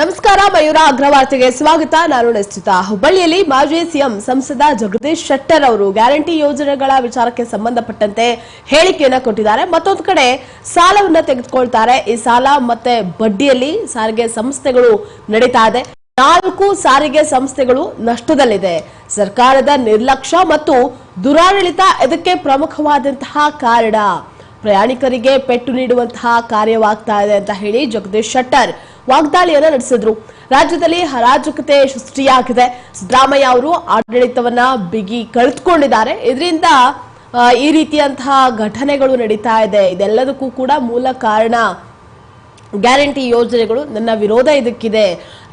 ನಮಸ್ಕಾರ, ಮಯೂರ ಅಗ್ರವಾರ್ತೆಗೆ ಸ್ವಾಗತ. ನಾನು ನಿಶ್ಚಿತ. ಹುಬ್ಬಳ್ಳಿಯಲ್ಲಿ ಮಾಜಿ ಸಿಎಂ ಸಂಸದ ಜಗದೀಶ್ ಶೆಟ್ಟರ್ ಅವರು ಗ್ಯಾರಂಟಿ ಯೋಜನೆಗಳ ವಿಚಾರಕ್ಕೆ ಸಂಬಂಧಪಟ್ಟಂತೆ ಹೇಳಿಕೆಯನ್ನು ಕೊಟ್ಟಿದ್ದಾರೆ. ಮತ್ತೊಂದು ಕಡೆ ಸಾಲವನ್ನು ತೆಗೆದುಕೊಳ್ತಾರೆ. ಈ ಸಾಲ ಮತ್ತೆ ಬಡ್ಡಿಯಲ್ಲಿ ಸಾರಿಗೆ ಸಂಸ್ಥೆಗಳು ನಡೀತಾ ಇದೆ. ನಾಲ್ಕು ಸಾರಿಗೆ ಸಂಸ್ಥೆಗಳು ನಷ್ಟದಲ್ಲಿದೆ. ಸರ್ಕಾರದ ನಿರ್ಲಕ್ಷ್ಯ ಮತ್ತು ದುರಾಡಳಿತ ಇದಕ್ಕೆ ಪ್ರಮುಖವಾದಂತಹ ಕಾರಣ? ಪ್ರಯಾಣಿಕರಿಗೆ ಪೆಟ್ಟು ನೀಡುವಂತಹ ಕಾರ್ಯವಾಗ್ತಾ ಇದೆ ಅಂತ ಹೇಳಿ ಜಗದೀಶ್ ಶೆಟ್ಟರ್ ವಾಗ್ದಾಳಿಯನ್ನ ನಡೆಸಿದ್ರು. ರಾಜ್ಯದಲ್ಲಿ ಹರಾಜಕತೆ ಸೃಷ್ಟಿಯಾಗಿದೆ. ಸಿದ್ದರಾಮಯ್ಯ ಅವರು ಆಡಳಿತವನ್ನ ಬಿಗಿ ಕಳೆದುಕೊಂಡಿದ್ದಾರೆ. ಇದರಿಂದ ಈ ರೀತಿಯಂತಹ ಘಟನೆಗಳು ನಡೀತಾ ಇದೆ. ಇದೆಲ್ಲದಕ್ಕೂ ಕೂಡ ಮೂಲ ಕಾರಣ ಗ್ಯಾರಂಟಿ ಯೋಜನೆಗಳು. ನನ್ನ ವಿರೋಧ ಇದಕ್ಕಿದೆ.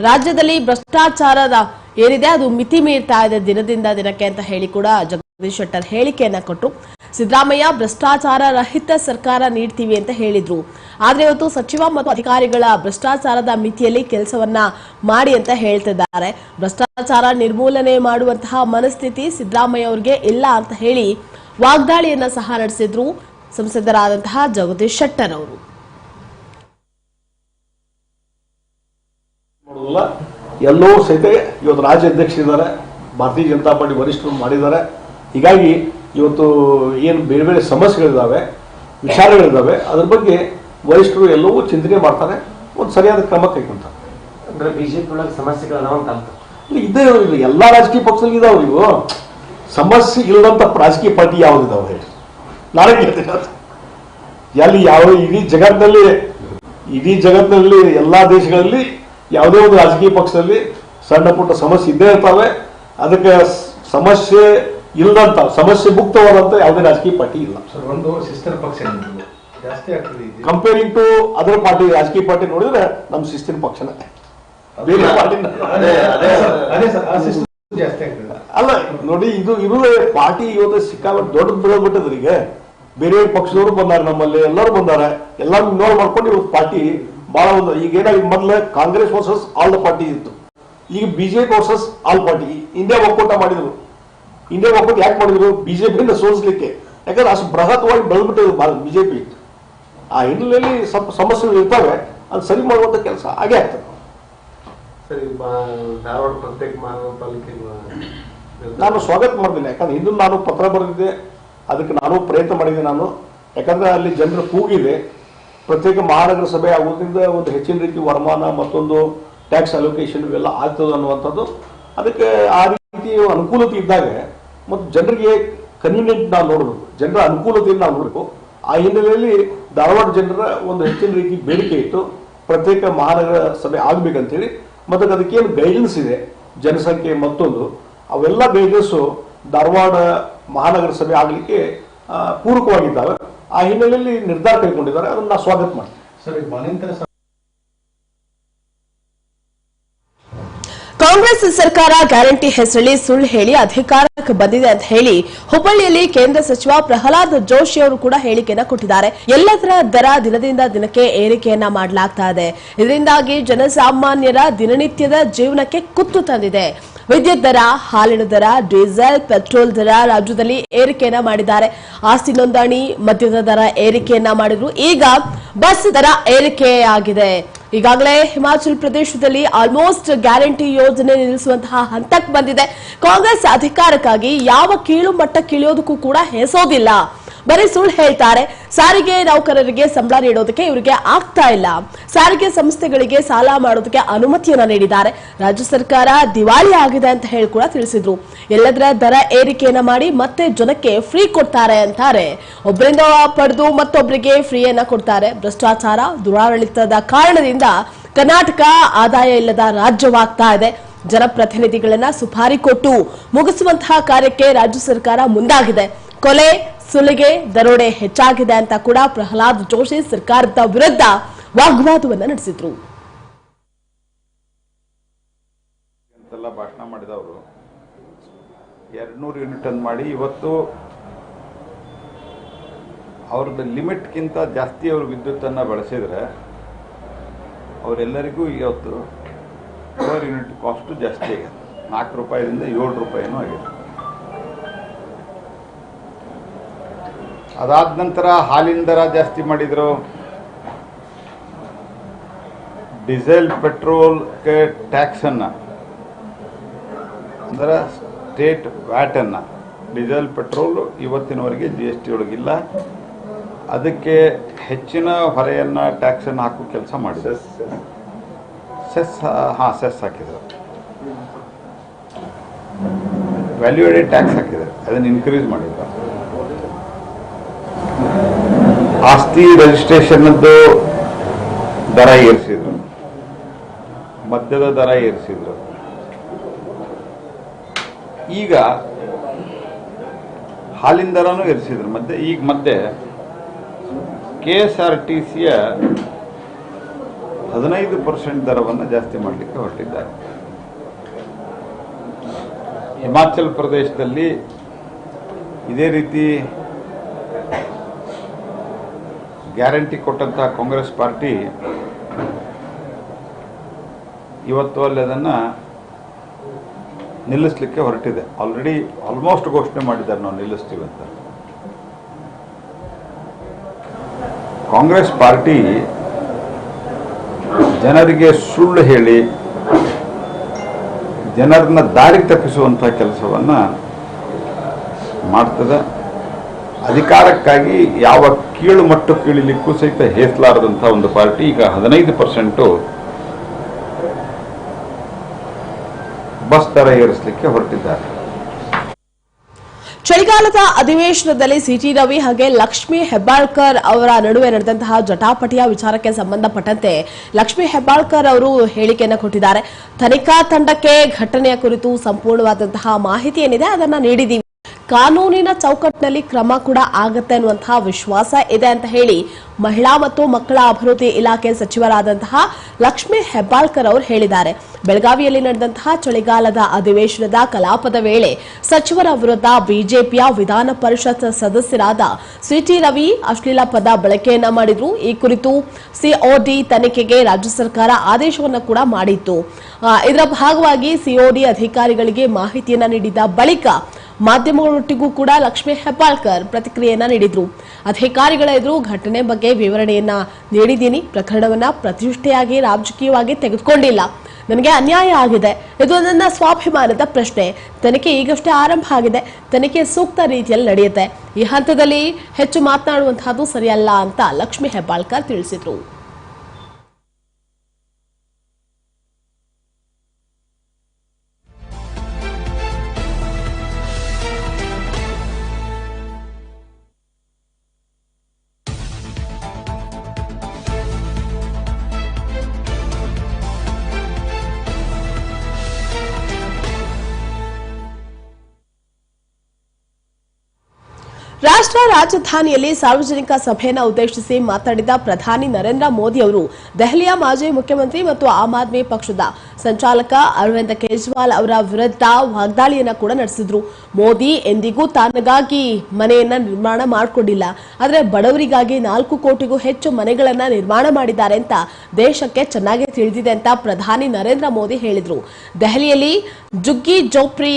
ರಾಜ್ಯದಲ್ಲಿ ಭ್ರಷ್ಟಾಚಾರದ ಏನಿದೆ, ಅದು ಮಿತಿ ಮೀರ್ತಾ ಇದೆ ದಿನದಿಂದ ದಿನಕ್ಕೆ ಅಂತ ಹೇಳಿ ಕೂಡ ಜಗದೀಶ್ ಶೆಟ್ಟರ್ ಹೇಳಿಕೆಯನ್ನ ಕೊಟ್ಟರು ಸಿದ್ದರಾಮಯ್ಯ ಭ್ರಷ್ಟಾಚಾರ ರಹಿತ ಸರ್ಕಾರ ನೀಡ್ತೀವಿ ಅಂತ ಹೇಳಿದ್ರು. ಆದ್ರೆ ಇವತ್ತು ಸಚಿವ ಮತ್ತು ಅಧಿಕಾರಿಗಳ ಭ್ರಷ್ಟಾಚಾರದ ಮಿತಿಯಲ್ಲಿ ಕೆಲಸವನ್ನ ಮಾಡಿ ಅಂತ ಹೇಳ್ತಿದ್ದಾರೆ. ಭ್ರಷ್ಟಾಚಾರ ನಿರ್ಮೂಲನೆ ಮಾಡುವಂತಹ ಮನಸ್ಥಿತಿ ಸಿದ್ದರಾಮಯ್ಯ ಅವರಿಗೆ ಇಲ್ಲ ಅಂತ ಹೇಳಿ ವಾಗ್ದಾಳಿಯನ್ನ ಸಹ ನಡೆಸಿದ್ರು ಸಂಸದರಾದಂತಹ ಜಗದೀಶ್ ಶೆಟ್ಟರ್ ಅವರು. ಎಲ್ಲೋ ಸಹಿತ ಇವತ್ತು ರಾಜ್ಯ ಅಧ್ಯಕ್ಷರಿದ್ದಾರೆ ಭಾರತೀಯ ಜನತಾ ಪಾರ್ಟಿ ವರಿಷ್ಠರು ಮಾಡಿದ್ದಾರೆ. ಹೀಗಾಗಿ ಇವತ್ತು ಏನು ಬೇರೆ ಬೇರೆ ಸಮಸ್ಯೆಗಳಿದ್ದಾವೆ ವಿಚಾರಗಳಿದ್ದಾವೆ ಅದ್ರ ಬಗ್ಗೆ ವರಿಷ್ಠರು ಎಲ್ಲವೂ ಚಿಂತನೆ ಮಾಡ್ತಾರೆ ಒಂದು ಸರಿಯಾದ ಕ್ರಮ ಕೈಗೊಂತಾರೆ. ಅಂದ್ರೆ ಒಳಗೆ ಸಮಸ್ಯೆಗಳದಾವ ಅಂತ ಅರ್ಥ. ಇಲ್ಲಿ ಇದೇ ಎಲ್ಲ ರಾಜಕೀಯ ಪಕ್ಷದಲ್ಲಿ ಇದಾವೆ ಇವು ಸಮಸ್ಯೆ ಇಲ್ಲದಂತ ರಾಜಕೀಯ ಪಾರ್ಟಿ ಯಾವ್ದಿದಾವೆ ಹೇಳಿ? ನಾಳೆ ಕೇಳ್ತೀನಿ ಯಾವ ಇಡೀ ಜಗತ್ತಿನಲ್ಲಿ ಇಡೀ ಜಗತ್ತಿನಲ್ಲಿ ಎಲ್ಲ ದೇಶಗಳಲ್ಲಿ ಯಾವುದೇ ಒಂದು ರಾಜಕೀಯ ಪಕ್ಷದಲ್ಲಿ ಸಣ್ಣ ಪುಟ್ಟ ಸಮಸ್ಯೆ ಇದ್ದೇ ಇರ್ತಾವೆ. ಅದಕ್ಕೆ ಸಮಸ್ಯೆ ಇಲ್ಲದಂತ ಸಮಸ್ಯೆ ಮುಕ್ತವಾದಂತ ಯಾವುದೇ ರಾಜಕೀಯ ಪಾರ್ಟಿ ಇಲ್ಲ. ಸರ್ ಒಂದು ಸಿಸ್ಟರ್ ಪಕ್ಷ ಜಾಸ್ತಿ ಆಗ್ತದೆ. ಕಂಪೇರಿಂಗ್ ಟು ಅದರ್ ಪಾರ್ಟಿ ರಾಜಕೀಯ ಪಾರ್ಟಿ ನೋಡಿದ್ರೆ ನಮ್ಮ ಶಿಸ್ತಿನ ಪಕ್ಷನ. ಬೇರೆ ಆಗ್ತದೆ. ಅಲ್ಲ ನೋಡಿ ಇದು ಇರುವೆ ಪಾರ್ಟಿ ಇವತ್ತು ಸಿಕ್ಕಾಗ ದೊಡ್ಡ ಬೆಳೆದ್ಬಿಟ್ಟದ್ರಿ ಈಗ. ಬೇರೆ ಪಕ್ಷದವರು ಬಂದಾರ ನಮ್ಮಲ್ಲಿ ಎಲ್ಲರೂ ಬಂದಾರ. ಎಲ್ಲರೂ ಇನ್ವಾಲ್ವ್ ಮಾಡ್ಕೊಂಡು ಇವತ್ತು ಪಾರ್ಟಿ ಬಹಳ ಒಂದು ಈಗ ಏನಾಗಿ ಮೊದಲು Congress versus all the party ಇತ್ತು. ಈಗ BJP versus all party India ಒಕ್ಕೂಟ ಮಾಡಿದ್ರು. ಇಂಡಿಯಾ ಒಕ್ಕೂಟ ಯಾಕೆ ಮಾಡಿದ್ರು? ಬಿಜೆಪಿಯಿಂದ ಸೋಲಿಸ್ಲಿಕ್ಕೆ. ಯಾಕಂದ್ರೆ ಅಷ್ಟು ಬೃಹತ್ವಾಗಿ ಬೆಳೆದ್ಬಿಟ್ಟಿದ್ರು ಬಿಜೆಪಿ ಆ ಹಿನ್ನೆಲೆಯಲ್ಲಿ ಸ್ವಲ್ಪ ಸಮಸ್ಯೆಗಳು ಇರ್ತವೆ ಅದು ಸರಿ ಮಾಡುವಂತ ಕೆಲಸ ಹಾಗೆ ಆಗ್ತದೆ. ಧಾರವಾಡ ಪ್ರತ್ಯೇಕ ಮಹಾನಗರ ಪಾಲಿಕೆ ನಾನು ಸ್ವಾಗತ ಮಾಡ್ತೀನಿ. ಯಾಕಂದ್ರೆ ಹಿಂದೂ ನಾನು ಪತ್ರ ಬರೆದಿದ್ದೆ ಅದಕ್ಕೆ ನಾನು ಪ್ರಯತ್ನ ಮಾಡಿದ್ದೆ ನಾನು. ಯಾಕಂದ್ರೆ ಅಲ್ಲಿ ಜನರು ಕೂಗಿದೆ. ಪ್ರತ್ಯೇಕ ಮಹಾನಗರ ಸಭೆ ಆಗೋದ್ರಿಂದ ಒಂದು ಹೆಚ್ಚಿನ ರೀತಿ ವರಮಾನ ಮತ್ತೊಂದು ಟ್ಯಾಕ್ಸ್ ಅಲೋಕೇಶನ್ ಇವೆಲ್ಲ ಆಗ್ತದೆ ಅನ್ನುವಂಥದ್ದು. ಅದಕ್ಕೆ ಆ ರೀತಿ ಅನುಕೂಲತೆ ಇದ್ದಾಗ ಮತ್ತು ಜನರಿಗೆ ಕನ್ವೀನಿಯಂಟ್ ನಾವು ನೋಡಬೇಕು ಜನರ ಅನುಕೂಲತೆಯನ್ನು ನಾವು ನೋಡಬೇಕು. ಆ ಹಿನ್ನೆಲೆಯಲ್ಲಿ ಧಾರವಾಡ ಜನರ ಒಂದು ಹೆಚ್ಚಿನ ರೀತಿ ಬೇಡಿಕೆ ಇತ್ತು ಪ್ರತ್ಯೇಕ ಮಹಾನಗರ ಸಭೆ ಆಗಬೇಕಂತೇಳಿ ಮತ್ತು ಅದಕ್ಕೇನು ಗೈಡೆನ್ಸ್ ಇದೆ, ಜನಸಂಖ್ಯೆ ಮತ್ತೊಂದು, ಅವೆಲ್ಲ ಗೈಡೆನ್ಸು ಧಾರವಾಡ ಮಹಾನಗರ ಸಭೆ ಆಗಲಿಕ್ಕೆ ಪೂರಕವಾಗಿದ್ದಾವೆ. ಆ ಹಿನ್ನೆಲೆಯಲ್ಲಿ ನಿರ್ಧಾರ ಕೈಗೊಂಡಿದ್ದಾರೆ. ಅದನ್ನು ನಾವು ಸ್ವಾಗತ ಮಾಡ್ತೀವಿ. ಕಾಂಗ್ರೆಸ್ ಸರ್ಕಾರ ಗ್ಯಾರಂಟಿ ಹೆಸರಲ್ಲಿ ಸುಳ್ಳು ಹೇಳಿ ಅಧಿಕಾರಕ್ಕೆ ಬಂದಿದೆ ಅಂತ ಹೇಳಿ ಹುಬ್ಬಳ್ಳಿಯಲ್ಲಿ ಕೇಂದ್ರ ಸಚಿವ ಪ್ರಹ್ಲಾದ್ ಜೋಶಿ ಅವರು ಕೂಡ ಹೇಳಿಕೆಯನ್ನ ಕೊಟ್ಟಿದ್ದಾರೆ. ಎಲ್ಲದರ ದರ ದಿನದಿಂದ ದಿನಕ್ಕೆ ಏರಿಕೆಯನ್ನ ಮಾಡಲಾಗ್ತಾ ಇದೆ. ಇದರಿಂದಾಗಿ ಜನಸಾಮಾನ್ಯರ ದಿನನಿತ್ಯದ ಜೀವನಕ್ಕೆ ಕುತ್ತು ತಂದಿದೆ. ವಿದ್ಯುತ್ ದರ, ಹಾಲಿನ ದರ, ಡೀಸೆಲ್, ಪೆಟ್ರೋಲ್ ದರ ರಾಜ್ಯದಲ್ಲಿ ಏರಿಕೆಯನ್ನ ಮಾಡಿದ್ದಾರೆ. ಆಸ್ತಿ ನೋಂದಣಿ, ಮದ್ಯದ ದರ ಏರಿಕೆಯನ್ನ ಮಾಡಿದ್ರು. ಈಗ ಬಸ್ ದರ ಏರಿಕೆಯಾಗಿದೆ. ಈಗಾಗಲೇ ಹಿಮಾಚಲ ಪ್ರದೇಶದಲ್ಲಿ ಆಲ್ಮೋಸ್ಟ್ ಗ್ಯಾರಂಟಿ ಯೋಜನೆ ನಿಲ್ಲಿಸುವಂತಹ ಹಂತಕ್ಕೆ ಬಂದಿದೆ. ಕಾಂಗ್ರೆಸ್ ಅಧಿಕಾರಕ್ಕಾಗಿ ಯಾವ ಕೀಳು ಮಟ್ಟಕ್ಕಿಳಿಯೋದಕ್ಕೂ ಕೂಡ ಹೆಸೋದಿಲ್ಲ. ಬರೀ ಸುಳ್ಳು ಹೇಳ್ತಾರೆ. ಸಾರಿಗೆ ನೌಕರರಿಗೆ ಸಂಬಳ ನೀಡೋದಕ್ಕೆ ಇವರಿಗೆ ಆಗ್ತಾ ಇಲ್ಲ. ಸಾರಿಗೆ ಸಂಸ್ಥೆಗಳಿಗೆ ಸಾಲ ಮಾಡೋದಕ್ಕೆ ಅನುಮತಿಯನ್ನ ನೀಡಿದ್ದಾರೆ. ರಾಜ್ಯ ಸರ್ಕಾರ ದಿವಾಳಿ ಆಗಿದೆ ಅಂತ ಹೇಳಿ ಕೂಡ ತಿಳಿಸಿದ್ರು. ಎಲ್ಲದರ ದರ ಏರಿಕೆಯನ್ನ ಮಾಡಿ ಮತ್ತೆ ಜನಕ್ಕೆ ಫ್ರೀ ಕೊಡ್ತಾರೆ ಅಂತಾರೆ. ಒಬ್ಬರಿಂದ ಪಡೆದು ಮತ್ತೊಬ್ಬರಿಗೆ ಫ್ರೀಯನ್ನ ಕೊಡ್ತಾರೆ. ಭ್ರಷ್ಟಾಚಾರ, ದುರಾಡಳಿತದ ಕಾರಣದಿಂದ ಕರ್ನಾಟಕ ಆದಾಯ ಇಲ್ಲದ ರಾಜ್ಯವಾಗ್ತಾ ಇದೆ. ಜನಪ್ರತಿನಿಧಿಗಳನ್ನ ಸುಪಾರಿ ಕೊಟ್ಟು ಮುಗಿಸುವಂತಹ ಕಾರ್ಯಕ್ಕೆ ರಾಜ್ಯ ಸರ್ಕಾರ ಮುಂದಾಗಿದೆ. ಕೊಲೆ ಸುಲಿಗೆ, ದರೋಡೆ ಹೆಚ್ಚಾಗಿದೆ ಅಂತ ಕೂಡ ಪ್ರಹ್ಲಾದ್ ಜೋಶಿ ಸರ್ಕಾರದ ವಿರುದ್ಧ ವಾಗ್ವಾದವನ್ನ ನಡೆಸಿದ್ರು. ಭಾಷಣ ಮಾಡಿದವರು. ಎರಡ್ನೂರು ಯೂನಿಟ್ ಅಂತ ಮಾಡಿ ಇವತ್ತು ಅವ್ರದ್ದು ಲಿಮಿಟ್ಗಿಂತ ಜಾಸ್ತಿ ಅವರು ವಿದ್ಯುತ್ತನ್ನು ಬಳಸಿದರೆ ಅವರೆಲ್ಲರಿಗೂ ಇವತ್ತು ಪರ್ ಯೂನಿಟ್ ಕಾಸ್ಟು ಜಾಸ್ತಿ ಆಗಿದೆ. ನಾಲ್ಕು ರೂಪಾಯಿಂದ ಏಳು ರೂಪಾಯಿನೂ ಆಗಿದೆ. ಅದಾದ ನಂತರ ಹಾಲಿನ ದರ ಜಾಸ್ತಿ ಮಾಡಿದರು. ಡೀಸೆಲ್ ಪೆಟ್ರೋಲ್ಗೆ ಟ್ಯಾಕ್ಸನ್ನು. ಅಂದರೆ ಸ್ಟೇಟ್ ವ್ಯಾಟನ್ನು. ಡೀಸೆಲ್ ಪೆಟ್ರೋಲು ಇವತ್ತಿನವರೆಗೆ ಜಿ ಎಸ್ ಟಿ ಒಳಗಿಲ್ಲ. ಅದಕ್ಕೆ ಹೆಚ್ಚಿನ ಹೊರೆಯನ್ನು ಟ್ಯಾಕ್ಸನ್ನು ಹಾಕೋ ಕೆಲಸ ಮಾಡಿದೆ ಸೆಸ್ ಹಾಂ ಸೆಸ್ ಹಾಕಿದರು. ವ್ಯಾಲ್ಯೂ ಎಡೆಡ್ ಟ್ಯಾಕ್ಸ್ ಹಾಕಿದ್ದಾರೆ ಅದನ್ನು ಇನ್ಕ್ರೀಸ್ ಮಾಡಿದ್ದಾರೆ ಆಸ್ತಿ ರಿಜಿಸ್ಟ್ರೇಷನ್ ದರ ಏರಿಸಿದ್ರು. ಮದ್ಯದ ದರ ಏರಿಸಿದ್ರು. ಈಗ ಹಾಲಿನ ದರನೂ ಏರಿಸಿದ್ರು. ಮತ್ತೆ ಈಗ ಮತ್ತೆ ಕೆ ಎಸ್ ಆರ್ ಟಿ ಸಿಯ ಹದಿನೈದು ಪರ್ಸೆಂಟ್ ದರವನ್ನು ಜಾಸ್ತಿ ಮಾಡಲಿಕ್ಕೆ ಹೊರಟಿದ್ದಾರೆ. ಹಿಮಾಚಲ್ ಪ್ರದೇಶದಲ್ಲಿ ಇದೇ ರೀತಿ ಗ್ಯಾರಂಟಿ ಕೊಟ್ಟಂತಹ ಕಾಂಗ್ರೆಸ್ ಪಾರ್ಟಿ ಇವತ್ತು ಅಲ್ಲಿ ಅದನ್ನು ನಿಲ್ಲಿಸಲಿಕ್ಕೆ ಹೊರಟಿದೆ. ಆಲ್ರೆಡಿ ಆಲ್ಮೋಸ್ಟ್ ಘೋಷಣೆ ಮಾಡಿದ್ದಾರೆ ನಾವು ನಿಲ್ಲಿಸ್ತೀವಿ ಅಂತ. ಕಾಂಗ್ರೆಸ್ ಪಾರ್ಟಿ ಜನರಿಗೆ ಸುಳ್ಳು ಹೇಳಿ, ಜನರನ್ನ ದಾರಿ ತಪ್ಪಿಸುವಂತಹ ಕೆಲಸವನ್ನ ಮಾಡ್ತದೆ. ಅಧಿಕಾರಕ್ಕಾಗಿ ಯಾವ ಕೀಳು ಮಟ್ಟಕ್ಕೆ ಕೀಳಿಲಿಕ್ಕೂ ಸಹಿತ ಹೇಸಲಾರದಂಥ ಒಂದು ಪಾರ್ಟಿ ಈಗ ಹದಿನೈದು ಪರ್ಸೆಂಟು ಬಸ್ ದರ ಏರಿಸಲಿಕ್ಕೆ ಹೊರಟಿದ್ದಾರೆ. ಚಳಿಗಾಲದ ಅಧಿವೇಶನದಲ್ಲಿ ಸಿಟಿ ರವಿ ಹಾಗೆ ಲಕ್ಷ್ಮೀ ಹೆಬ್ಬಾಳ್ಕರ್ ಅವರ ನಡುವೆ ನಡೆದಂತಹ ಜಟಾಪಟಿಯ ವಿಚಾರಕ್ಕೆ ಸಂಬಂಧಪಟ್ಟಂತೆ ಲಕ್ಷ್ಮೀ ಹೆಬ್ಬಾಳ್ಕರ್ ಅವರು ಹೇಳಿಕೆಯನ್ನು ಕೊಟ್ಟಿದ್ದಾರೆ. ತನಿಖಾ ತಂಡಕ್ಕೆ ಘಟನೆಯ ಕುರಿತು ಸಂಪೂರ್ಣವಾದಂತಹ ಮಾಹಿತಿ ಏನಿದೆ, ಅದನ್ನ ನೀಡಿದ್ದೀವಿ ಕಾನೂನಿನ ಚೌಕಟ್ಟಿನಲ್ಲಿ ಕ್ರಮ ಕೂಡ ಆಗತ್ತೆ ಅನ್ನುವಂತಹ ವಿಶ್ವಾಸ ಇದೆ ಅಂತ ಹೇಳಿ ಮಹಿಳಾ ಮತ್ತು ಮಕ್ಕಳ ಅಭಿವೃದ್ಧಿ ಇಲಾಖೆ ಸಚಿವರಾದಂತಹ ಲಕ್ಷ್ಮೀ ಹೆಬ್ಬಾಳ್ಕರ್ ಅವರು ಹೇಳಿದ್ದಾರೆ. ಬೆಳಗಾವಿಯಲ್ಲಿ ನಡೆದಂತಹ ಚಳಿಗಾಲದ ಅಧಿವೇಶನದ ಕಲಾಪದ ವೇಳೆ ಸಚಿವರ ವಿರುದ್ಧ ಬಿಜೆಪಿಯ ವಿಧಾನ ಪರಿಷತ್ ಸದಸ್ಯರಾದ ಸಿಟಿ ರವಿ ಅಶ್ಲೀಲ ಪದ ಬಳಕೆಯನ್ನ ಮಾಡಿದ್ರು. ಈ ಕುರಿತು ಸಿಒಡಿ ತನಿಖೆಗೆ ರಾಜ್ಯ ಸರ್ಕಾರ ಆದೇಶವನ್ನು ಕೂಡ ಮಾಡಿತ್ತು. ಇದರ ಭಾಗವಾಗಿ ಸಿಒಡಿ ಅಧಿಕಾರಿಗಳಿಗೆ ಮಾಹಿತಿಯನ್ನ ನೀಡಿದ ಬಳಿಕ ಮಾಧ್ಯಮಗಳೊಟ್ಟಿಗೂ ಕೂಡ ಲಕ್ಷ್ಮೀ ಹೆಬ್ಬಾಳ್ಕರ್ ಪ್ರತಿಕ್ರಿಯೆಯನ್ನ ನೀಡಿದ್ರು. ಅಧಿಕಾರಿಗಳ ಎದುರು ಘಟನೆ ಬಗ್ಗೆ ವಿವರಣೆಯನ್ನ ನೀಡಿದ್ದೀನಿ. ಪ್ರಕರಣವನ್ನ ಪ್ರತಿಷ್ಠೆಯಾಗಿ ರಾಜಕೀಯವಾಗಿ ತೆಗೆದುಕೊಂಡಿಲ್ಲ. ನನಗೆ ಅನ್ಯಾಯ ಆಗಿದೆ. ಇದು ನನ್ನ ಸ್ವಾಭಿಮಾನದ ಪ್ರಶ್ನೆ. ತನಿಖೆ ಈಗಷ್ಟೇ ಆರಂಭ ಆಗಿದೆ. ತನಿಖೆ ಸೂಕ್ತ ರೀತಿಯಲ್ಲಿ ನಡೆಯುತ್ತೆ. ಈ ಹಂತದಲ್ಲಿ ಹೆಚ್ಚು ಮಾತನಾಡುವಂತಹದ್ದು ಸರಿಯಲ್ಲ ಅಂತ ಲಕ್ಷ್ಮೀ ಹೆಬ್ಬಾಳ್ಕರ್ ತಿಳಿಸಿದ್ರು. ರಾಷ್ಟ್ರ ರಾಜಧಾನಿಯಲ್ಲಿ ಸಾರ್ವಜನಿಕ ಸಭೆಯನ್ನು ಉದ್ದೇಶಿಸಿ ಮಾತನಾಡಿದ ಪ್ರಧಾನಿ ನರೇಂದ್ರ ಮೋದಿ ಅವರು, ದೆಹಲಿಯ ಮಾಜಿ ಮುಖ್ಯಮಂತ್ರಿ ಮತ್ತು ಆಮ್ ಆದ್ಮಿ ಪಕ್ಷದ ಸಂಚಾಲಕ ಅರವಿಂದ್ ಕೇಜ್ರಿವಾಲ್ ಅವರ ವಿರುದ್ಧ ವಾಗ್ದಾಳಿಯನ್ನು ಕೂಡ ನಡೆಸಿದ್ರು. ಮೋದಿ ಎಂದಿಗೂ ತನಗಾಗಿ ಮನೆಯನ್ನ ನಿರ್ಮಾಣ ಮಾಡಿಕೊಂಡಿಲ್ಲ. ಆದರೆ ಬಡವರಿಗಾಗಿ ನಾಲ್ಕು ಕೋಟಿಗೂ ಹೆಚ್ಚು ಮನೆಗಳನ್ನ ನಿರ್ಮಾಣ ಮಾಡಿದ್ದಾರೆ ಅಂತ ದೇಶಕ್ಕೆ ಚೆನ್ನಾಗಿ ತಿಳಿದಿದೆ ಅಂತ ಪ್ರಧಾನಿ ನರೇಂದ್ರ ಮೋದಿ ಹೇಳಿದ್ರು. ದೆಹಲಿಯಲ್ಲಿ ಜುಗ್ಗಿ ಜೋಪ್ರಿ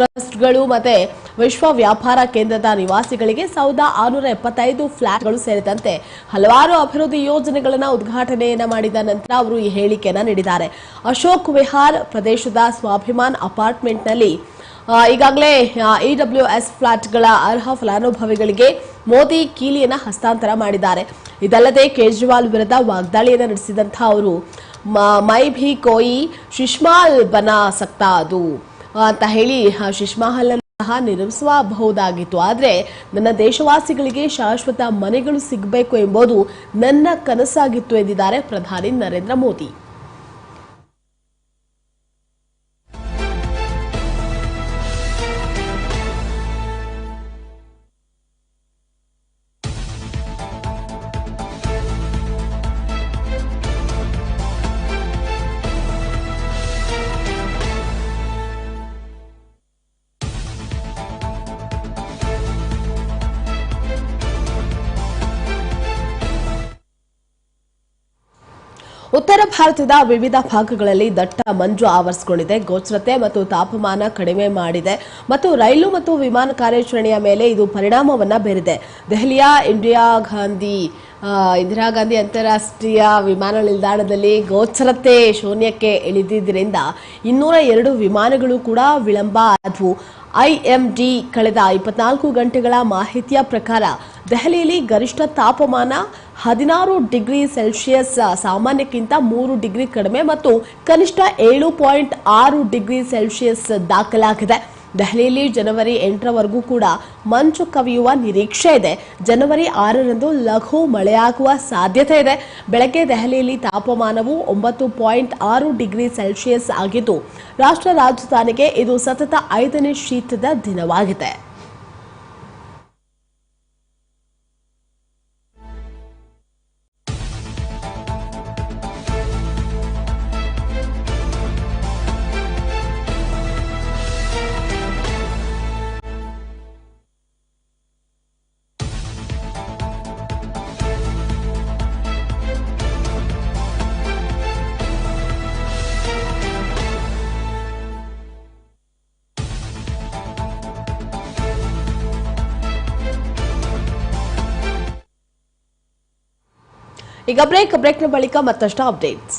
ಕ್ರಸ್ಟ್ಗಳು ಮತ್ತೆ ವಿಶ್ವ ವ್ಯಾಪಾರ ಕೇಂದ್ರದ ನಿವಾಸಿಗಳಿಗೆ ಸಾವಿರದ ಆರುನೂರ ಎಪ್ಪತ್ತೈದು ಫ್ಲಾಟ್ಗಳು ಸೇರಿದಂತೆ ಹಲವಾರು ಅಭಿವೃದ್ಧಿ ಯೋಜನೆಗಳನ್ನು ಉದ್ಘಾಟನೆಯನ್ನು ಮಾಡಿದ ನಂತರ ಅವರು ಈ ಹೇಳಿಕೆಯನ್ನು ನೀಡಿದ್ದಾರೆ. ಅಶೋಕ್ ವಿಹಾರ್ ಪ್ರದೇಶದ ಸ್ವಾಭಿಮಾನ್ ಅಪಾರ್ಟ್ಮೆಂಟ್ನಲ್ಲಿ ನಲ್ಲಿ ಈಗಾಗಲೇ ಇಡಬ್ಲ್ಯೂಎಸ್ ಫ್ಲಾಟ್ಗಳ ಅರ್ಹ ಫಲಾನುಭವಿಗಳಿಗೆ ಮೋದಿ ಕೀಲಿಯನ್ನ ಹಸ್ತಾಂತರ ಮಾಡಿದ್ದಾರೆ. ಇದಲ್ಲದೆ ಕೇಜ್ರಿವಾಲ್ ವಿರುದ್ಧ ವಾಗ್ದಾಳಿಯನ್ನ ನಡೆಸಿದಂತಹ ಅವರು, ಮ- ಭಿ ಕೋಯಿ ಶಿಶ್ಮಾಲ್ ಬನಾ ಸಕ್ತಾ ಅದು ಅಂತ ಹೇಳಿ ಶಿಶ್ಮಹಲ್ ಸಹ ನಿರ್ಮಿಸಬಹುದಾಗಿತ್ತು ಆದರೆ ನನ್ನ ದೇಶವಾಸಿಗಳಿಗೆ ಶಾಶ್ವತ ಮನೆಗಳು ಸಿಗಬೇಕು ಎಂಬುದು ನನ್ನ ಕನಸಾಗಿತ್ತು ಎಂದಿದ್ದಾರೆ ಪ್ರಧಾನಿ ನರೇಂದ್ರ ಮೋದಿ. ಉತ್ತರ ಭಾರತದ ವಿವಿಧ ಭಾಗಗಳಲ್ಲಿ ದಟ್ಟ ಮಂಜು ಆವರಿಸಿಕೊಂಡಿದೆ. ಗೋಚರತೆ ಮತ್ತು ತಾಪಮಾನ ಕಡಿಮೆ ಮಾಡಿದೆ ಮತ್ತು ರೈಲು ಮತ್ತು ವಿಮಾನ ಕಾರ್ಯಾಚರಣೆಯ ಮೇಲೆ ಇದು ಪರಿಣಾಮವನ್ನ ಬೀರಿದೆ. ದೆಹಲಿಯ ಇಂಡಿಯಾ ಗಾಂಧಿ ಇಂದಿರಾ ಗಾಂಧಿ ಅಂತಾರಾಷ್ಟ್ರೀಯ ವಿಮಾನ ನಿಲ್ದಾಣದಲ್ಲಿ ಗೋಚರತೆ ಶೂನ್ಯಕ್ಕೆ ಇಳಿದಿದ್ದರಿಂದ ಇನ್ನೂರ ಎರಡು ವಿಮಾನಗಳು ಕೂಡ ವಿಳಂಬ ಆದವು. ಐಎಂಡಿ ಕಳೆದ ಇಪ್ಪತ್ನಾಲ್ಕು ಗಂಟೆಗಳ ಮಾಹಿತಿಯ ಪ್ರಕಾರ ದೆಹಲಿಯಲ್ಲಿ ಗರಿಷ್ಠ ತಾಪಮಾನ ಹದಿನಾರು ಡಿಗ್ರಿ ಸೆಲ್ಸಿಯಸ್ ಸಾಮಾನ್ಯಕ್ಕಿಂತ ಮೂರು ಡಿಗ್ರಿ ಕಡಿಮೆ ಮತ್ತು ಕನಿಷ್ಠ ಏಳು ಪಾಯಿಂಟ್ ಆರು ಡಿಗ್ರಿ ಸೆಲ್ಸಿಯಸ್ ದಾಖಲಾಗಿದೆ. ದೆಹಲಿಯಲ್ಲಿ ಜನವರಿ ಎಂಟರವರೆಗೂ ಕೂಡ ಮಂಚು ಕವಿಯುವ ನಿರೀಕ್ಷೆ ಇದೆ. ಜನವರಿ ಆರರಂದು ಲಘು ಮಳೆಯಾಗುವ ಸಾಧ್ಯತೆ ಇದೆ. ಬೆಳಗ್ಗೆ ದೆಹಲಿಯಲ್ಲಿ ತಾಪಮಾನವು ಒಂಬತ್ತು ಪಾಯಿಂಟ್ ಆರು ಡಿಗ್ರಿ ಸೆಲ್ಸಿಯಸ್ ಆಗಿದ್ದು, ರಾಷ್ಟ್ರ ರಾಜಧಾನಿಗೆ ಇದು ಸತತ ಐದನೇ ಶೀತದ ದಿನವಾಗಿದೆ. ಈಗ ಬ್ರೇಕ್ ಬ್ರೇಕ್ನ ಬಳಿಕ ಮತ್ತಷ್ಟು updates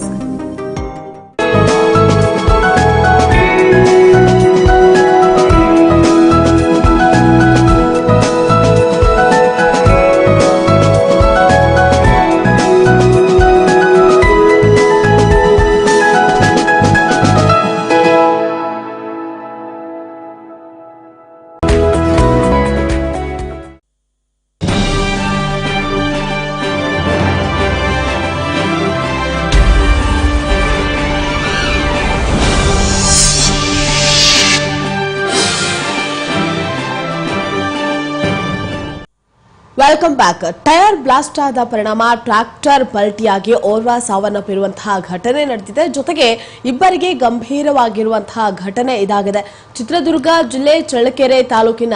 Welcome back tyre blast ಆದ ಪರಿಣಾಮ ಟ್ರ್ಯಾಕ್ಟರ್ ಪಲ್ಟಿಯಾಗಿ ಓರ್ವ ಸಾವನ್ನಪ್ಪಿರುವಂತಹ ಘಟನೆ ನಡೆದಿದೆ. ಜೊತೆಗೆ ಇಬ್ಬರಿಗೆ ಗಂಭೀರವಾಗಿರುವಂತಹ ಘಟನೆ ಇದಾಗಿದೆ. ಚಿತ್ರದುರ್ಗ ಜಿಲ್ಲೆ ಚಳ್ಳಕೆರೆ ತಾಲೂಕಿನ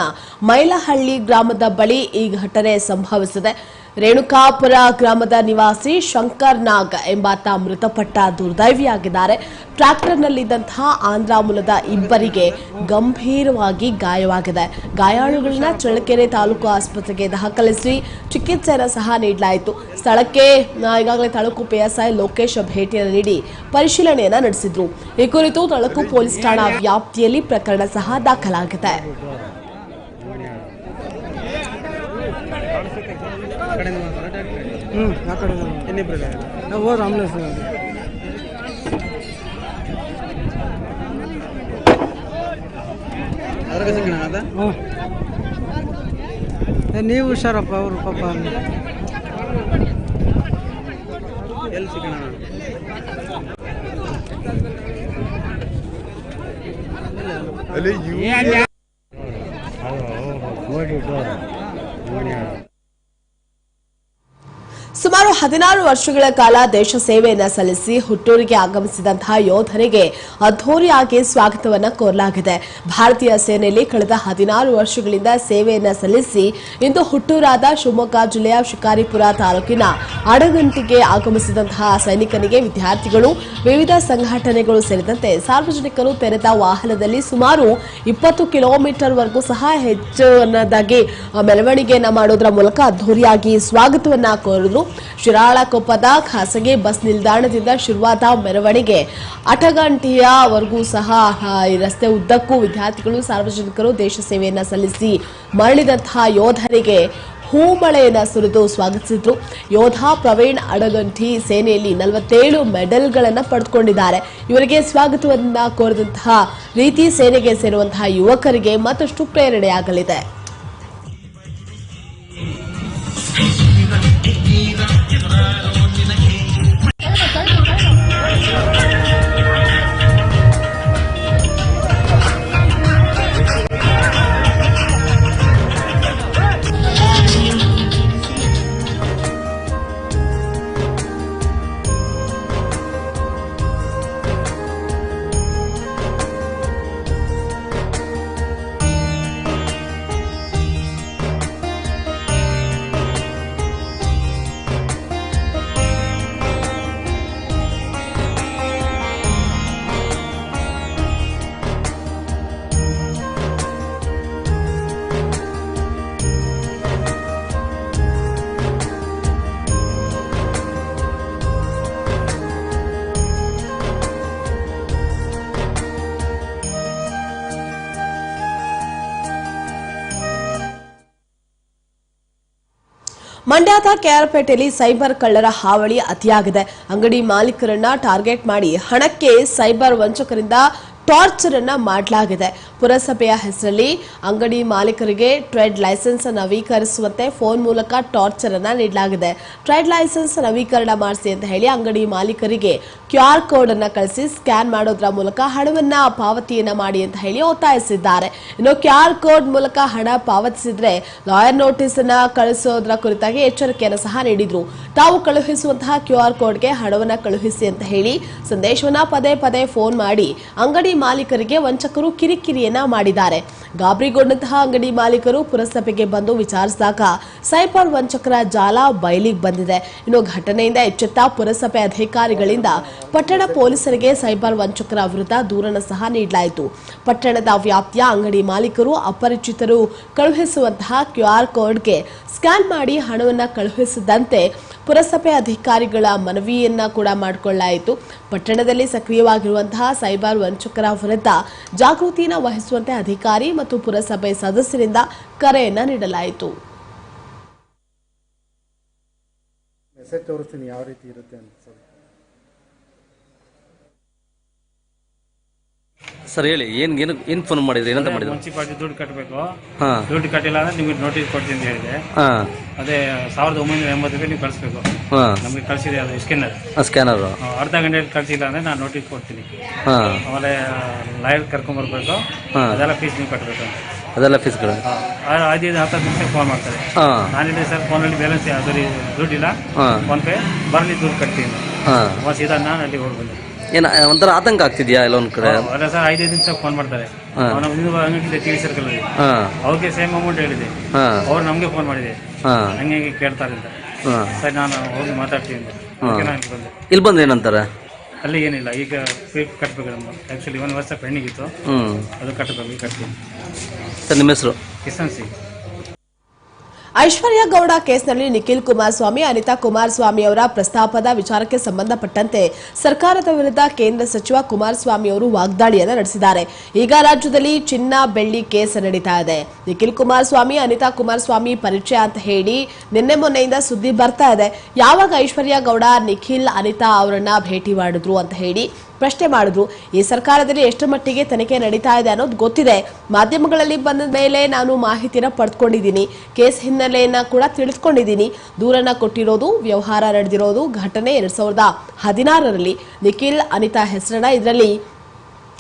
ಮೈಲಹಳ್ಳಿ ಗ್ರಾಮದ ಬಳಿ ಈ ಘಟನೆ ಸಂಭವಿಸಿದೆ. ರೇಣುಕಾಪುರ ಗ್ರಾಮದ ನಿವಾಸಿ ಶಂಕರ್ ನಾಗ್ ಎಂಬಾತ ಮೃತಪಟ್ಟ ದುರ್ದೈವಿಯಾಗಿದ್ದಾರೆ. ಟ್ರ್ಯಾಕ್ಟರ್ನಲ್ಲಿದ್ದಂತಹ ಆಂಧ್ರ ಮೂಲದ ಇಬ್ಬರಿಗೆ ಗಂಭೀರವಾಗಿ ಗಾಯವಾಗಿದೆ. ಗಾಯಾಳುಗಳನ್ನ ಚಳ್ಳಕೆರೆ ತಾಲೂಕು ಆಸ್ಪತ್ರೆಗೆ ದಾಖಲಿಸಿ ಚಿಕಿತ್ಸೆಯನ್ನು ಸಹ ನೀಡಲಾಯಿತು. ಸ್ಥಳಕ್ಕೆ ಈಗಾಗಲೇ ತಾಲೂಕು ಪಿಎಸ್ಐ ಲೋಕೇಶ್ ಭೇಟಿಯನ್ನು ನೀಡಿ ಪರಿಶೀಲನೆಯನ್ನು ನಡೆಸಿದ್ರು. ಈ ಕುರಿತು ತಳಕು ಪೊಲೀಸ್ ಠಾಣಾ ವ್ಯಾಪ್ತಿಯಲ್ಲಿ ಪ್ರಕರಣ ಸಹ ದಾಖಲಾಗಿದೆ. ಹ್ಞೂ ಆ ಕಡೆ ನಾವು ಹ್ಞೂ ನೀವು ಹುಷಾರಪ್ಪ ಅವರು ಪಾಪ ಎಲ್ಲಿ ಸಿಗೋಣ ಸುಮಾರು ಹದಿನಾರು ವರ್ಷಗಳ ಕಾಲ ದೇಶ ಸೇವೆಯನ್ನ ಸಲ್ಲಿಸಿ ಹುಟ್ಟೂರಿಗೆ ಆಗಮಿಸಿದಂತಹ ಯೋಧರಿಗೆ ಅದ್ಧೂರಿಯಾಗಿ ಸ್ವಾಗತವನ್ನ ಕೋರಲಾಗಿದೆ. ಭಾರತೀಯ ಸೇನೆಯಲ್ಲಿ ಕಳೆದ ಹದಿನಾರು ವರ್ಷಗಳಿಂದ ಸೇವೆಯನ್ನ ಸಲ್ಲಿಸಿ ಇಂದು ಹುಟ್ಟೂರಾದ ಶಿವಮೊಗ್ಗ ಜಿಲ್ಲೆಯ ಶಿಕಾರಿಪುರ ತಾಲೂಕಿನ ಅಡಗಂಟಿಗೆ ಆಗಮಿಸಿದಂತಹ ಸೈನಿಕನಿಗೆ ವಿದ್ಯಾರ್ಥಿಗಳು, ವಿವಿಧ ಸಂಘಟನೆಗಳು ಸೇರಿದಂತೆ ಸಾರ್ವಜನಿಕರು ತೆರೆದ ವಾಹನದಲ್ಲಿ ಸುಮಾರು ಇಪ್ಪತ್ತು ಕಿಲೋಮೀಟರ್ ವರೆಗೂ ಸಹ ಹೆಚ್ಚಿನದಾಗಿ ಮೆರವಣಿಗೆಯನ್ನ ಮಾಡೋದ್ರ ಮೂಲಕ ಅದ್ಧೂರಿಯಾಗಿ ಸ್ವಾಗತವನ್ನ ಕೋರಿದ್ರು. ಶಿರಾಳಕೊಪ್ಪದ ಖಾಸಗಿ ಬಸ್ ನಿಲ್ದಾಣದಿಂದ ಶುರುವಾದ ಮೆರವಣಿಗೆ. ಅಟಗಂಟಿಯವರೆಗೂ ಸಹ ಈ ರಸ್ತೆ ಉದ್ದಕ್ಕೂ ವಿದ್ಯಾರ್ಥಿಗಳು, ಸಾರ್ವಜನಿಕರು ದೇಶ ಸೇವೆಯನ್ನ ಸಲ್ಲಿಸಿ ಮರಳಿದಂತಹ ಯೋಧರಿಗೆ ಹೂಮಳೆಯನ್ನ ಸುರಿದು ಸ್ವಾಗತಿಸಿದ್ರು. ಯೋಧ ಪ್ರವೀಣ್ ಅಡಗಂಟಿ ಸೇನೆಯಲ್ಲಿ ನಲವತ್ತೇಳು ಮೆಡಲ್ಗಳನ್ನು ಪಡೆದುಕೊಂಡಿದ್ದಾರೆ. ಇವರಿಗೆ ಸ್ವಾಗತವನ್ನ ಕೋರಿದಂತಹ ರೀತಿ ಸೇನೆಗೆ ಸೇರುವಂತಹ ಯುವಕರಿಗೆ ಮತ್ತಷ್ಟು ಪ್ರೇರಣೆಯಾಗಲಿದೆ. ಮಂಡ್ಯದ ಕೆಆರ್ಪೇಟೆಯಲ್ಲಿ ಸೈಬರ್ ಕಳ್ಳರ ಹಾವಳಿ ಅತಿಯಾಗಿದೆ. ಅಂಗಡಿ ಮಾಲೀಕರನ್ನ ಟಾರ್ಗೆಟ್ ಮಾಡಿ ಹಣಕ್ಕೆ ಸೈಬರ್ ವಂಚಕರಿಂದ ಟಾರ್ಚರ್ ಅನ್ನ ಮಾಡಲಾಗಿದೆ. ಪುರಸಭೆಯ ಹೆಸರಲ್ಲಿ ಅಂಗಡಿ ಮಾಲೀಕರಿಗೆ ಟ್ರೇಡ್ ಲೈಸೆನ್ಸ್ ನವೀಕರಿಸುವಂತೆ ಫೋನ್ ಮೂಲಕ ಟಾರ್ಚರ್ ಅನ್ನ ನೀಡಲಾಗಿದೆ. ಟ್ರೇಡ್ ಲೈಸೆನ್ಸ್ ನವೀಕರಣ ಮಾಡಿಸಿ ಅಂತ ಹೇಳಿ ಅಂಗಡಿ ಮಾಲೀಕರಿಗೆ ಕ್ಯೂ ಆರ್ ಕೋಡ್ ಅನ್ನ ಕಳಿಸಿ ಸ್ಕ್ಯಾನ್ ಮಾಡೋದ್ರ ಮೂಲಕ ಹಣವನ್ನ ಪಾವತಿಯನ್ನ ಮಾಡಿ ಅಂತ ಹೇಳಿ ಒತ್ತಾಯಿಸಿದ್ದಾರೆ. ಇನ್ನು ಕ್ಯೂ ಆರ್ ಕೋಡ್ ಮೂಲಕ ಹಣ ಪಾವತಿಸಿದ್ರೆ ಲಾಯರ್ ನೋಟಿಸ್ ಅನ್ನ ಕಳಿಸೋದ್ರ ಕುರಿತಾಗಿ ಎಚ್ಚರಿಕೆಯನ್ನು ಸಹ ನೀಡಿದ್ರು. ತಾವು ಕಳುಹಿಸುವಂತಹ ಕ್ಯೂ ಆರ್ ಕೋಡ್ಗೆ ಹಣವನ್ನ ಕಳುಹಿಸಿ ಅಂತ ಹೇಳಿ ಸಂದೇಶವನ್ನ ಪದೇ ಪದೇ ಫೋನ್ ಮಾಡಿ ಅಂಗಡಿ ಮಾಲೀಕರಿಗೆ ವಂಚಕರು ಕಿರಿಕಿರಿಯನ್ನ ಮಾಡಿದ್ದಾರೆ. ಗಾಬರಿಗೊಂಡಂತಹ ಅಂಗಡಿ ಮಾಲೀಕರು ಪುರಸಭೆಗೆ ಬಂದು ವಿಚಾರಿಸಿದಾಗ ಸೈಬರ್ ವಂಚಕರ ಜಾಲ ಬಯಲಿಗೆ ಬಂದಿದೆ. ಇನ್ನು ಘಟನೆಯಿಂದ ಎಚ್ಚೆತ್ತ ಪುರಸಭೆ ಅಧಿಕಾರಿಗಳಿಂದ ಪಟ್ಟಣ ಪೊಲೀಸರಿಗೆ ಸೈಬರ್ ವಂಚಕರ ವಿರುದ್ಧ ದೂರನ ಸಹ ನೀಡಲಾಯಿತು. ಪಟ್ಟಣದ ವ್ಯಾಪ್ತಿಯ ಅಂಗಡಿ ಮಾಲೀಕರು ಅಪರಿಚಿತರು ಕಳುಹಿಸುವಂತಹ ಕ್ಯೂಆರ್ ಕೋಡ್ಗೆ ಸ್ಕ್ಯಾನ್ ಮಾಡಿ ಹಣವನ್ನು ಕಳುಹಿಸದಂತೆ ಪುರಸಭೆ ಅಧಿಕಾರಿಗಳ ಮನವಿಯನ್ನ ಕೂಡ ಮಾಡಿಕೊಳ್ಳಲಾಯಿತು ಪಟ್ಟಣದಲ್ಲಿ ಸಕ್ರಿಯವಾಗಿರುವಂತಹ ಸೈಬರ್ ವಂಚಕರ ವಿರುದ್ಧ ಜಾಗೃತಿಯನ್ನು ವಹಿಸುವಂತೆ ಅಧಿಕಾರಿ ಮತ್ತು ಪುರಸಭೆ ಸದಸ್ಯರಿಂದ ಕರೆಯನ್ನ ನೀಡಲಾಯಿತು. ಮೆಸೇಜ್ ತೋರಿಸ್ತೀನಿ, ಯಾವ ರೀತಿ ಇರುತ್ತೆ ಅಂತ. ಸರ್ ಹೇಳಿ ಏನು ಏನು ಏನ್ ಫೋನ್ ಮಾಡಿದ್ರಿ? ಏನಂತ ಮಾಡಿದ್ರು? ಮುನ್ಸಿಪಾಲ್ಟಿ ದುಡ್ಡು ಕಟ್ಟಬೇಕು ಹಾಂ. ದುಡ್ಡು ಕಟ್ಟಿಲ್ಲ ಅಂದ್ರೆ ನಿಮಗೆ ನೋಟಿಸ್ ಕೊಡ್ತೀನಿ ಅಂತ ಹೇಳಿದೆ. ಹಾಂ. ಅದೇ ಸಾವಿರದ ಒಂಬೈನೂರ ಎಂಬತ್ತು ರೂಪಾಯಿ ನೀವು ಕಳಿಸ್ಬೇಕು. ಹಾಂ. ನಮಗೆ ಕಳಿಸಿದೆ ಅದು ಸ್ಕ್ಯಾನರ್. ಸ್ಕ್ಯಾನರ್. ಅರ್ಧ ಗಂಟೆಯಲ್ಲಿ ಕಳಿಸಿಲ್ಲ ಅಂದ್ರೆ ನಾನು ನೋಟಿಸ್ ಕೊಡ್ತೀನಿ. ಹಾಂ. ಆಮೇಲೆ ಲಾಯರ್ ಕರ್ಕೊಂಡ್ಬರ್ಬೇಕು ಹಾಂ. ಅದೆಲ್ಲ ಫೀಸ್ ನೀವು ಕಟ್ಟಬೇಕು ಅದೆಲ್ಲ ಫೀಸ್ ಫೀಸ್ಗಳು ಐದೈದು ಹತ್ತು ನಿಮಿಷ ಫೋನ್ ಮಾಡ್ತಾರೆ. ನಾನು ನಾನಿದೆ ಸರ್ ಫೋನಲ್ಲಿ ಬ್ಯಾಲೆನ್ಸ್ ಅದು ದುಡ್ಡಿಲ್ಲ. ಹಾಂ. ಫೋನ್ ಪೇ ಬರಲಿ ದುಡ್ಡು ಕಟ್ತೀನಿ. ಹಾಂ. ಸೀದಾ ನಾನು ಅಲ್ಲಿ ಹೋಗಿ ಬಂದೆ. ಏನು ಒಂಥರ ಆತಂಕ ಆಗ್ತಿದ್ಯಾ ಎಲ್ಲ ಒಂದು ಕಡೆ ಅಲ್ಲ ಸರ್ ಐದೈದು ನಿಮಿಷ ಫೋನ್ ಮಾಡ್ತಾರೆ. ಹಾಂ. ಅವನ ನೀವು ಅಂಗಡಿ ಟಿ ಸರ್ಕಲ್ ಅಲ್ಲಿ. ಹಾಂ. ಅವ್ರಿಗೆ ಸೇಮ್ ಅಮೌಂಟ್ ಹೇಳಿದೆ ಹಾಂ. ಅವ್ರು ನಮಗೆ ಫೋನ್ ಮಾಡಿದೆ. ಹಾಂ. ಹಂಗೆ ಹಿಂಗೆ ಕೇಳ್ತಾರೆ ಅಂತ. ಹಾಂ. ಸರಿ ನಾನು ಹೋಗಿ ಮಾತಾಡ್ತೀನಿ ಅಂತ. ಅದಕ್ಕೆ ನಾನು ಇಲ್ಲಿ ಬಂದೆ. ಇಲ್ಲಿ ಬಂದು ಏನಂತಾರೆ? ಅಲ್ಲಿ ಏನಿಲ್ಲ ಈಗ ಪೇ ಕಟ್ಟಬೇಕು ನಮ್ಮ ಆಕ್ಚುಲಿ ಒಂದು ವರ್ಷ ಪೆಂಡಿಂಗ್ ಇತ್ತು. ಹ್ಞೂ ಅದು ಕಟ್ಬೇಕು ಕಟ್ತೀನಿ. ಸರ್ ನಿಮ್ಮ ಹೆಸರು? ಕಿಸನ್ ಸಿಂಗ್ ಐಶ್ವರ್ಯ ಗೌಡ ಕೇಸ್ನಲ್ಲಿ ನಿಖಿಲ್ ಕುಮಾರಸ್ವಾಮಿ, ಅನಿತಾ ಕುಮಾರಸ್ವಾಮಿ ಅವರ ಪ್ರಸ್ತಾಪದ ವಿಚಾರಕ್ಕೆ ಸಂಬಂಧಪಟ್ಟಂತೆ ಸರ್ಕಾರದ ವಿರುದ್ಧ ಕೇಂದ್ರ ಸಚಿವ ಕುಮಾರಸ್ವಾಮಿ ಅವರು ವಾಗ್ದಾಳಿಯನ್ನು ನಡೆಸಿದ್ದಾರೆ. ಈಗ ರಾಜ್ಯದಲ್ಲಿ ಚಿನ್ನ, ಬೆಳ್ಳಿ ಕೇಸ್ ನಡೀತಾ ಇದೆ. ನಿಖಿಲ್ ಕುಮಾರಸ್ವಾಮಿ, ಅನಿತಾ ಕುಮಾರಸ್ವಾಮಿ ಪರಿಚಯ ಅಂತ ಹೇಳಿ ನಿನ್ನೆ ಮೊನ್ನೆಯಿಂದ ಸುದ್ದಿ ಬರ್ತಾ ಇದೆ. ಯಾವಾಗ ಐಶ್ವರ್ಯ ಗೌಡ, ನಿಖಿಲ್, ಅನಿತಾ ಅವರನ್ನ ಭೇಟಿ ಮಾಡಿದ್ರು ಅಂತ ಹೇಳಿ ಪ್ರಶ್ನೆ ಮಾಡಿದ್ರು ಈ ಸರ್ಕಾರದಲ್ಲಿ ಎಷ್ಟು ಮಟ್ಟಿಗೆ ತನಿಖೆ ನಡೀತಾ ಇದೆ ಅನ್ನೋದು ಗೊತ್ತಿದೆ. ಮಾಧ್ಯಮಗಳಲ್ಲಿ ಬಂದ ಮೇಲೆ ನಾನು ಮಾಹಿತಿನ ಪಡೆದುಕೊಂಡಿದ್ದೀನಿ ಕೇಸ್ ಹಿನ್ನೆಲೆಯನ್ನ ಕೂಡ ತಿಳಿದುಕೊಂಡಿದ್ದೀನಿ ದೂರನ್ನ ಕೊಟ್ಟಿರೋದು, ವ್ಯವಹಾರ ನಡೆದಿರೋದು ಘಟನೆ ಎರಡ್ ಸಾವಿರದ ಹದಿನಾರರಲ್ಲಿ. ನಿಖಿಲ್, ಅನಿತಾ ಹೆಸರನ್ನ ಇದರಲ್ಲಿ.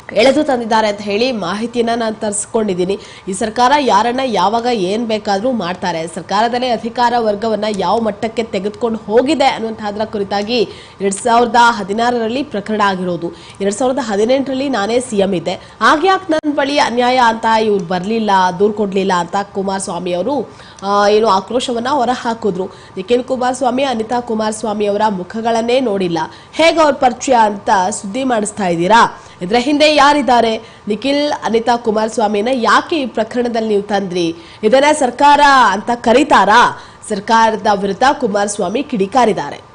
ಎಳೆದು ತಂದಿದ್ದಾರೆ ಅಂತ ಹೇಳಿ ಮಾಹಿತಿಯನ್ನ ನಾನು ತರಿಸ್ಕೊಂಡಿದ್ದೀನಿ. ಈ ಸರ್ಕಾರ ಯಾರನ್ನ ಯಾವಾಗ ಏನ್ ಬೇಕಾದ್ರೂ ಮಾಡ್ತಾರೆ. ಸರ್ಕಾರದಲ್ಲೇ ಅಧಿಕಾರ ವರ್ಗವನ್ನ ಯಾವ ಮಟ್ಟಕ್ಕೆ ತೆಗೆದುಕೊಂಡು ಹೋಗಿದೆ ಅನ್ನುವಂತಹದ್ರ ಕುರಿತಾಗಿ ಎರಡ್ ಸಾವಿರದ ಹದಿನಾರರಲ್ಲಿ ಪ್ರಕರಣ ಆಗಿರೋದು. ಎರಡ್ ಸಾವಿರದ ಹದಿನೆಂಟರಲ್ಲಿ ನಾನೇ ಸಿಎಂ ಇದ್ದೆ. ಆಗ್ಯಾಕ್ ನನ್ನ ಬಳಿ ಅನ್ಯಾಯ ಅಂತ ಇವ್ರು ಬರಲಿಲ್ಲ, ದೂರು ಕೊಡ್ಲಿಲ್ಲ ಅಂತ ಕುಮಾರಸ್ವಾಮಿ ಅವರು ಏನು ಆಕ್ರೋಶವನ್ನ ಹೊರ ಹಾಕಿದ್ರು ನಿಖಿಲ್ ಕುಮಾರಸ್ವಾಮಿ ಅನಿತಾ ಕುಮಾರಸ್ವಾಮಿ ಅವರ ಮುಖಗಳನ್ನೇ ನೋಡಿಲ್ಲ. ಹೇಗೆ ಅವ್ರ ಪರಿಚಯ ಅಂತ ಸುದ್ದಿ ಮಾಡಿಸ್ತಾ ಇದ್ದೀರಾ? ಇದರ ಹಿಂದೆ ಯಾರಿದ್ದಾರೆ? ನಿಖಿಲ್, ಅನಿತಾ ಕುಮಾರಸ್ವಾಮಿನ ಯಾಕೆ ಈ ಪ್ರಕರಣದಲ್ಲಿ ನೀವು ತಂದ್ರಿ? ಇದನ್ನ ಸರ್ಕಾರ ಅಂತ ಕರೀತಾರಾ? ಸರ್ಕಾರದ ವಿರುದ್ಧ ಕುಮಾರಸ್ವಾಮಿ ಕಿಡಿಕಾರಿದ್ದಾರೆ.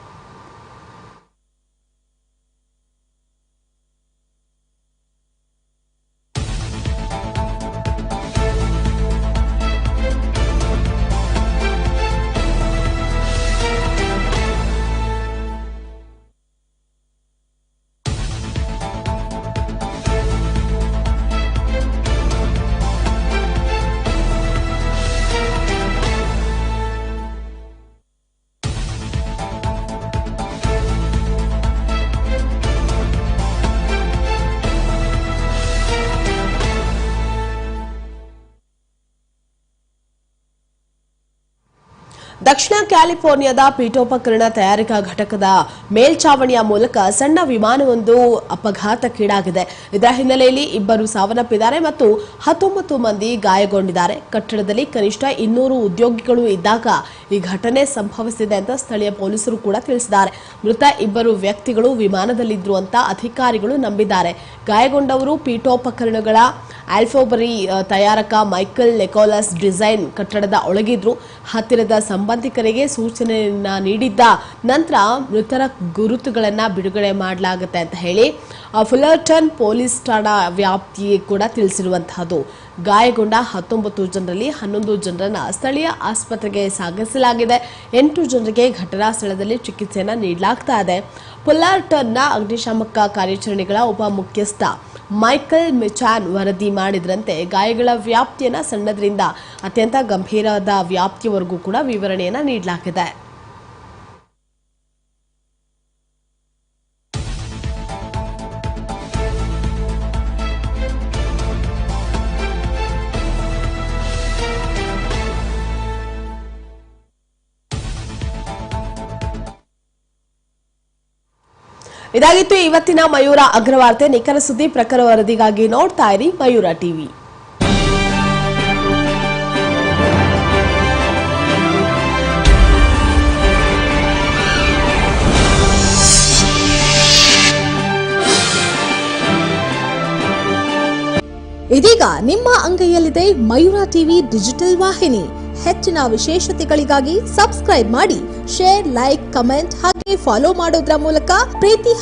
ದಕ್ಷಿಣ ಕ್ಯಾಲಿಫೋರ್ನಿಯಾದ ಪೀಠೋಪಕರಣ ತಯಾರಿಕಾ ಘಟಕದ ಮೇಲ್ಚಾವಣಿಯ ಮೂಲಕ ಸಣ್ಣ ವಿಮಾನವೊಂದು ಅಪಘಾತಕ್ಕೀಡಾಗಿದೆ. ಇದರ ಹಿನ್ನೆಲೆಯಲ್ಲಿ ಇಬ್ಬರು ಸಾವನ್ನಪ್ಪಿದ್ದಾರೆ ಮತ್ತು ಹತ್ತೊಂಬತ್ತು ಮಂದಿ ಗಾಯಗೊಂಡಿದ್ದಾರೆ. ಕಟ್ಟಡದಲ್ಲಿ ಕನಿಷ್ಠ ಇನ್ನೂರು ಉದ್ಯೋಗಿಗಳು ಇದ್ದಾಗ ಈ ಘಟನೆ ಸಂಭವಿಸಿದೆ ಅಂತ ಸ್ಥಳೀಯ ಪೊಲೀಸರು ಕೂಡ ತಿಳಿಸಿದ್ದಾರೆ. ಮೃತ ಇಬ್ಬರು ವ್ಯಕ್ತಿಗಳು ವಿಮಾನದಲ್ಲಿದ್ರು ಅಂತ ಅಧಿಕಾರಿಗಳು ನಂಬಿದ್ದಾರೆ. ಗಾಯಗೊಂಡವರು ಪೀಠೋಪಕರಣಗಳ ಆಲ್ಫೋಬರಿ ತಯಾರಕ ಮೈಕಲ್ ನೆಕೋಲಸ್ ಡಿಸೈನ್ ಕಟ್ಟಡದ ಒಳಗಿದ್ರು. ಹತ್ತಿರದ ಸಂಬಂಧಿಕರಿಗೆ ಸೂಚನೆಯನ್ನ ನೀಡಿದ್ದ ನಂತರ ಮೃತರ ಗುರುತುಗಳನ್ನ ಬಿಡುಗಡೆ ಮಾಡಲಾಗುತ್ತೆ ಅಂತ ಹೇಳಿ ಫುಲರ್ಟನ್ ಪೊಲೀಸ್ ಠಾಣಾ ವ್ಯಾಪ್ತಿ ಕೂಡ ತಿಳಿಸಿರುವಂತಹದ್ದು. ಗಾಯಗೊಂಡ ಹತ್ತೊಂಬತ್ತು ಜನರಲ್ಲಿ ಹನ್ನೊಂದು ಜನರನ್ನ ಸ್ಥಳೀಯ ಆಸ್ಪತ್ರೆಗೆ ಸಾಗಿಸಲಾಗಿದೆ. ಎಂಟು ಜನರಿಗೆ ಘಟನಾ ಸ್ಥಳದಲ್ಲಿ ಚಿಕಿತ್ಸೆಯನ್ನ ನೀಡಲಾಗ್ತಾ ಇದೆ. ಪುಲ್ಲಾರ್ಟನ್ನ ಅಗ್ನಿಶಾಮಕ ಕಾರ್ಯಾಚರಣೆಗಳ ಉಪ ಮುಖ್ಯಸ್ಥ ಮೈಕಲ್ ಮಿಚಾನ್ ವರದಿ ಮಾಡಿದ್ರಂತೆ. ಗಾಯಗಳ ವ್ಯಾಪ್ತಿಯನ್ನ ಸಣ್ಣದ್ರಿಂದ ಅತ್ಯಂತ ಗಂಭೀರದ ವ್ಯಾಪ್ತಿಯವರೆಗೂ ಕೂಡ ವಿವರಣೆಯನ್ನು ನೀಡಲಾಗಿದೆ. ಇದಾಗಿತ್ತು ಇವತ್ತಿನ ಮಯೂರ ಅಗ್ರವಾರ್ತೆ. ನಿಖರ ಸುದ್ದಿ ಪ್ರಖರ ವರದಿಗಾಗಿ ನೋಡ್ತಾ ಇರಿ ಮಯೂರ ಟಿವಿ. ಇದೀಗ ನಿಮ್ಮ ಅಂಗೈಯಲ್ಲಿದೆ ಮಯೂರ ಟಿವಿ ಡಿಜಿಟಲ್ ವಾಹಿನಿ. ಹೆಚ್ಚಿನ ವಿಶೇಷತೆಗಳಿಗಾಗಿ ಸಬ್ಸ್ಕ್ರೈಬ್ ಮಾಡಿ, ಶೇರ್, ಲೈಕ್, ಕಮೆಂಟ್ ಹಾಗೆ ಫಾಲೋ ಮಾಡೋದ್ರ ಮೂಲಕ ಪ್ರೀತಿ